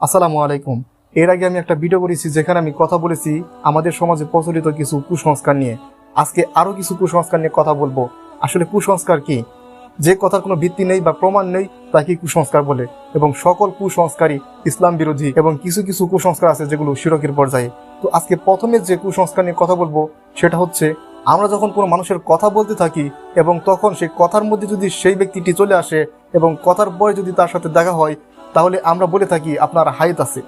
আসসালামু আলাইকুম। এর আগে আমি একটা ভিডিও করেছি যেখানে আমি কথা বলেছি আমাদের সমাজে প্রচলিত কিছু কুসংস্কার নিয়ে। আজকে আরও কিছু কুসংস্কার নিয়ে কথা বলব। আসলে কুসংস্কার কি? যে কথার কোনো ভিত্তি নেই বা প্রমাণ নেই তাকে কুসংস্কার বলে। এবং সকল কুসংস্কারই ইসলাম বিরোধী এবং কিছু কিছু কুসংস্কার আছে যেগুলো শিরকের পর্যায়ে। তো আজকে প্রথমে যে কুসংস্কার নিয়ে কথা বলব, সেটা হচ্ছে আমরা যখন কোনো মানুষের কথা বলতে থাকি এবং তখন সেই কথার মধ্যে যদি সেই ব্যক্তিটি চলে আসে এবং কথার পরে যদি তার সাথে দেখা হয় তাহলে আমরা বলে থাকি আপনার হায়াত আছে।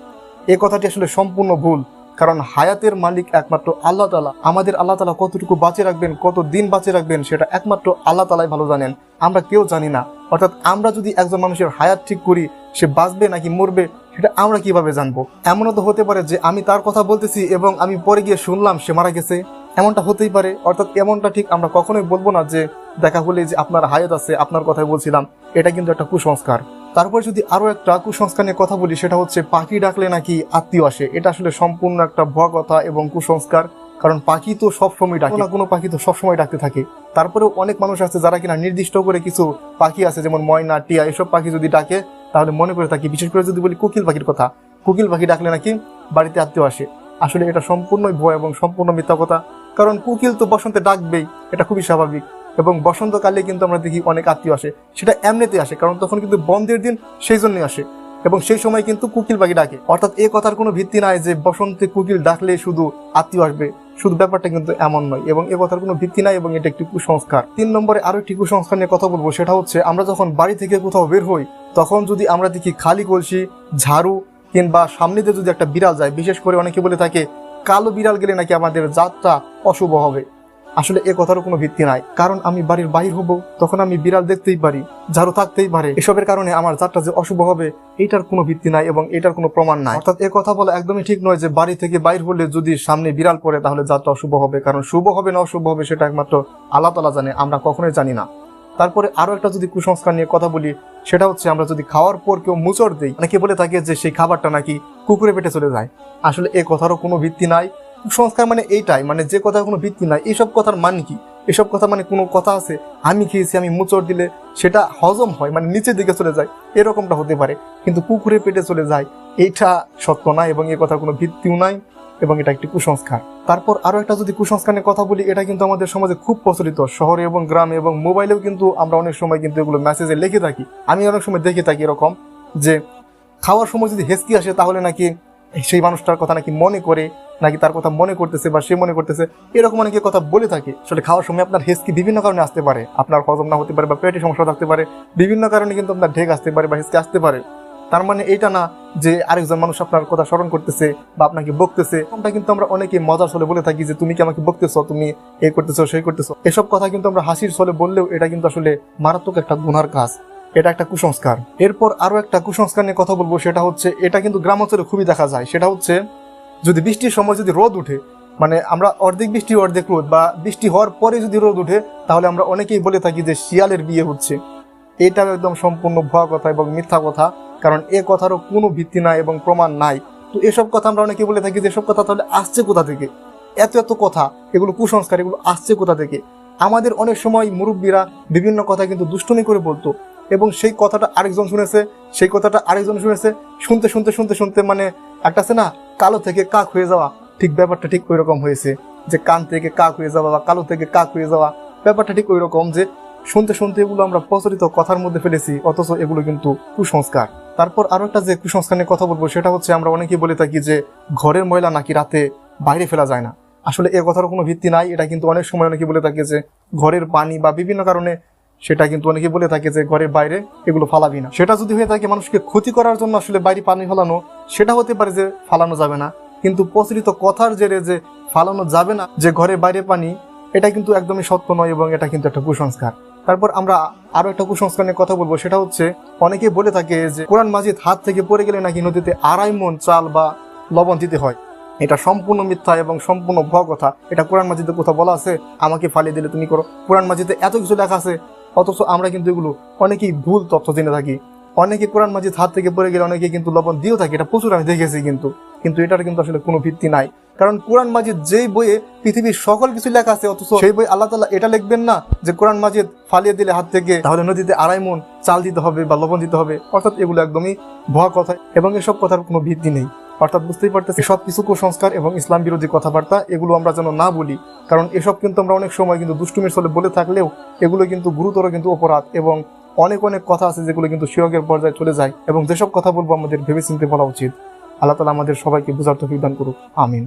এ কথাটি আসলে সম্পূর্ণ ভুল, কারণ হায়াতের মালিক একমাত্র আল্লাহ তালা আমাদের আল্লাহ তালা কতটুকু বাঁচিয়ে রাখবেন, কত দিন বাঁচিয়ে রাখবেন, সেটা একমাত্র আল্লাহ তালাই ভালো জানেন। আমরা কেউ জানি না। অর্থাৎ আমরা যদি একজন মানুষের হায়াত ঠিক করি, সে বাঁচবে নাকি মরবে, সেটা আমরা কীভাবে জানব? এমনও তো হতে পারে যে আমি তার কথা বলতেছি এবং আমি পরে গিয়ে শুনলাম সে মারা গেছে। এমনটা হতেই পারে। অর্থাৎ এমনটা ঠিক আমরা কখনোই বলব না যে দেখা হলে যে আপনার হায়াত আছে, আপনার কথাই বলছিলাম, এটা কিন্তু একটা কুসংস্কার। তারপর যদি আরও একটা কুসংস্কার নিয়ে কথা বলি, সেটা হচ্ছে পাখি ডাকলে নাকি আত্মীয় আসে। এটা আসলে সম্পূর্ণ একটা ভুয়া কথা এবং কুসংস্কার, কারণ পাখি তো সবসময় ডাকে। না কোনো পাখি তো সবসময় ডাকতে থাকে। তারপরেও অনেক মানুষ আছে যারা কিনা নির্দিষ্ট করে কিছু পাখি আছে, যেমন ময়না, টিয়া, এসব পাখি যদি ডাকে, তাহলে মনে করে থাকি, বিশেষ করে যদি বলি কোকিল পাখির কথা, কোকিল পাখি ডাকলে নাকি বাড়িতে আত্মীয় আসে। আসলে এটা সম্পূর্ণই ভয় এবং সম্পূর্ণ মিথ্যা কথা। কারণ কোকিল তো বসন্তে ডাকবেই, এটা খুবই স্বাভাবিক। এবং বসন্তকালে কিন্তু আমরা দেখি অনেক আত্মীয় আসে, সেটা এমনিতে আসে, কারণ তখন কিন্তু বন্ধের দিন সেই জন্যই আসে। এবং সেই সময় কিন্তু কুকিল পাখি ডাকে। অর্থাৎ এ কথার কোনো ভিত্তি নাই যে বসন্তে কুকিল ডাকলে শুধু আত্মীয় আসবে। শুধু ব্যাপারটা কিন্তু এমন নয়, এবং এ কথার কোনো ভিত্তি নাই এবং এটা একটি কুসংস্কার। তিন নম্বরে আরও একটি কুসংস্কার নিয়ে কথা বলব, সেটা হচ্ছে আমরা যখন বাড়ি থেকে কোথাও বের হই, তখন যদি আমরা দেখি খালি কলসি, ঝাড়ু কিংবা সামনে দিয়ে যদি একটা বিড়াল যায়, বিশেষ করে অনেকে বলে থাকে, কালো বিড়াল গেলে নাকি আমাদের যাত্রা অশুভ হবে। আসলে এ কথারও কোনো ভিত্তি নাই। কারণ আমি বাড়ির বাহির হব, তখন আমি বিড়াল দেখতেই পারি, ঝাড়ু থাকতেই পারে। এসবের কারণে আমার যাত্রা যে অশুভ হবে এটার কোনো ভিত্তি নাই এবং এটার কোনো প্রমাণ নাই। অর্থাৎ এ কথা বলা একদমই ঠিক নয় যে বাড়ি থেকে বাইর হলে যদি সামনে বিড়াল পড়ে, তাহলে যাত্রা অশুভ হবে। কারণ শুভ হবে না অশুভ হবে, সেটা একমাত্র আল্লাহ তালা জানে, আমরা কখনোই জানি না। তারপরে আরও একটা যদি কুসংস্কার নিয়ে কথা বলি, সেটা হচ্ছে আমরা যদি খাওয়ার পর কেউ মুচড় দিই, অনেকে বলে থাকে যে সেই খাবারটা নাকি কুকুরে পেটে চলে যায়। আসলে এ কথারও কোনো ভিত্তি নাই। কুসংস্কার মানে এইটাই মানে যে কথার কোনো ভিত্তি নাই। এইসব কথার মানে কি? এসব কথা মানে কোনো কথা আছে? আমি খেয়েছি, আমি মুচড় দিলে সেটা হজম হয় মানে নিচের দিকে চলে যায়। এরকমটা হতে পারে, কিন্তু কুকুরে পেটে চলে যায়। এইটা সত্য না, এবং এ কথার কোনো ভিত্তিও নাই, এবং এটা একটি কুসংস্কার। তারপর আরও একটা যদি কুসংস্কার নিয়ে কথা বলি, এটা কিন্তু আমাদের সমাজে খুব প্রচলিত। শহরে এবং গ্রামে এবং মোবাইলেও কিন্তু আমরা অনেক সময় কিন্তু এগুলো মেসেজে লিখে থাকি। আমি অনেক সময় দেখে থাকি এরকম যে, খাওয়ার সময় যদি হেসকি আসে, তাহলে নাকি সেই মানুষটার কথা নাকি মনে করে, নাকি তার কথা মনে করতেছে বা সে মনে করতেছে, এরকম অনেকে কথা বলে থাকে। আসলে খাওয়ার সময় আপনার হেসকি বিভিন্ন কারণে আসতে পারে। আপনার হজম না হতে পারে বা পেটে সমস্যা থাকতে পারে। বিভিন্ন কারণে কিন্তু আপনার ঢেক আসতে পারে বা হেসকি আসতে পারে। তার মানে এটা না যে আরেকজন মানুষ আপনার কথা স্মরণ করতেছে বা আপনাকে বকতেছে। কোনটা কিন্তু আমরা অনেকে মজার ছলে বলে থাকি যে, তুমি কি আমাকে বকতেছো? তুমি এই করতেছো সেই করতেছো? এসব কথা কিন্তু আমরা হাসির ছলে বললেও এটা কিন্তু আসলে মারাত্মক একটা গুনার কাজ। এটা একটা কুসংস্কার। এরপর আরও একটা কুসংস্কার নিয়ে কথা বলব, সেটা হচ্ছে এটা কিন্তু গ্রাম অঞ্চলে খুবই দেখা যায়। সেটা হচ্ছে, যদি বৃষ্টির সময় যদি রোদ উঠে মানে আমরা অর্ধেক বৃষ্টি, অর্ধেক রোদ, বা বৃষ্টি হওয়ার পরে যদি রোদ উঠে, তাহলে আমরা অনেকেই বলে থাকি যে শিয়ালের বিয়ে হচ্ছে। এটা একদম সম্পূর্ণ ভুয়া কথা এবং মিথ্যা কথা, কারণ এ কথারও কোনো ভিত্তি নাই এবং প্রমাণ নাই। তো এসব কথা আমরা অনেকে বলে থাকি যে এসব কথা তাহলে আসছে কোথা থেকে? এত এত কথা, এগুলো কুসংস্কার, এগুলো আসছে কোথা থেকে? আমাদের অনেক সময় মুরব্বীরা বিভিন্ন কথা কিন্তু দুষ্টুমি করে বলতো। এবং সেই কথাটা আরেকজন শুনেছে, সেই কথাটা আরেকজন শুনেছে, শুনতে শুনতে শুনতে শুনতে মানে একটা আছে না, কালো থেকে কাক হয়ে যাওয়া। ঠিক ব্যাপারটা ঠিক ওই রকম হয়েছে যে কান থেকে কাক হয়ে যাওয়া বা কালো থেকে কাক হয়ে যাওয়া। ব্যাপারটা ঠিক ওই রকম যে শুনতে শুনতে এগুলো আমরা প্রচলিত কথার মধ্যে ফেলেছি, অথচ এগুলো কিন্তু কুসংস্কার। তারপর আরও একটা যে কুসংস্কার নিয়ে কথা বলব, সেটা হচ্ছে আমরা অনেকেই বলে থাকি যে ঘরের ময়লা নাকি রাতে বাইরে ফেলা যায় না। আসলে এ কথার কোনো ভিত্তি নাই, এটা কিন্তু অনেক সময় অনেকে বলে থাকে যে ঘরের পানি বা বিভিন্ন কারণে সেটা কিন্তু অনেকে বলে থাকে যে ঘরের বাইরে এগুলো ফালাবি না। সেটা যদি হয়ে থাকে মানুষকে ক্ষতি করার জন্য আসলে বাইরে পানি ফালানো, সেটা হতে পারে যে ফালানো যাবে না। কিন্তু প্রচলিত কথার জেরে যে ফালানো যাবে না, যে ঘরে বাইরে পানি, এটা কিন্তু একদমই সত্য নয় এবং এটা কিন্তু একটা কুসংস্কার। তারপর আমরা আরও একটা কুসংস্কার নিয়ে কথা বলব, সেটা হচ্ছে অনেকে বলে থাকে যে কোরআন মাজিদ হাত থেকে পড়ে গেলে নাকি নদীতে আড়াই মন চাল বা লবণ দিতে হয়। এটা সম্পূর্ণ মিথ্যা এবং সম্পূর্ণ ভুয়া কথা। এটা কোরআন মাজিদে কোথাও বলা আছে, আমাকে ফালিয়ে দিলে তুমি করো। কোরআন মাজিদে এত কিছু লেখা আছে অথচ আমরা কিন্তু এগুলো অনেকেই ভুল তথ্য জেনে থাকি। অনেকে কোরআন মাজিদ হাত থেকে পড়ে গেলে অনেকে কিন্তু লবণ দিয়েও থাকে। এটা প্রচুর আমি দেখেছি কিন্তু। কিন্তু এটার কিন্তু আসলে কোনো ভিত্তি নাই। কারণ কোরআন মাজিদ যেই বইয়ে পৃথিবীর সকল কিছু লেখা আছে, অথচ সেই বই আল্লাহ তালা এটা লিখবেন না যে কোরআন মাজিদ ফালিয়ে দিলে হাত থেকে তাহলে নদীতে আড়াই মন চাল দিতে হবে বা লবণ দিতে হবে। অর্থাৎ এগুলো একদমই ভুয়া কথা এবং এসব কথার কোনো ভিত্তি নেই। অর্থাৎ বুঝতেই পারতেছি সব কিছু কুসংস্কার এবং ইসলাম বিরোধী কথাবার্তা, এগুলো আমরা যেন না বলি। কারণ এসব কিন্তু আমরা অনেক সময় কিন্তু দুষ্টুমির চলে বলে থাকলেও এগুলো কিন্তু গুরুতর কিন্তু অপরাধ এবং অনেক অনেক কথা আছে যেগুলো কিন্তু শিরকের পর্যায়ে চলে যায় এবং যেসব কথা বলব আমাদের ভেবে চিনতে বলা উচিত। আল্লাহ তালা আমাদের সবাইকে বুঝার তফিক করুক। আমিন।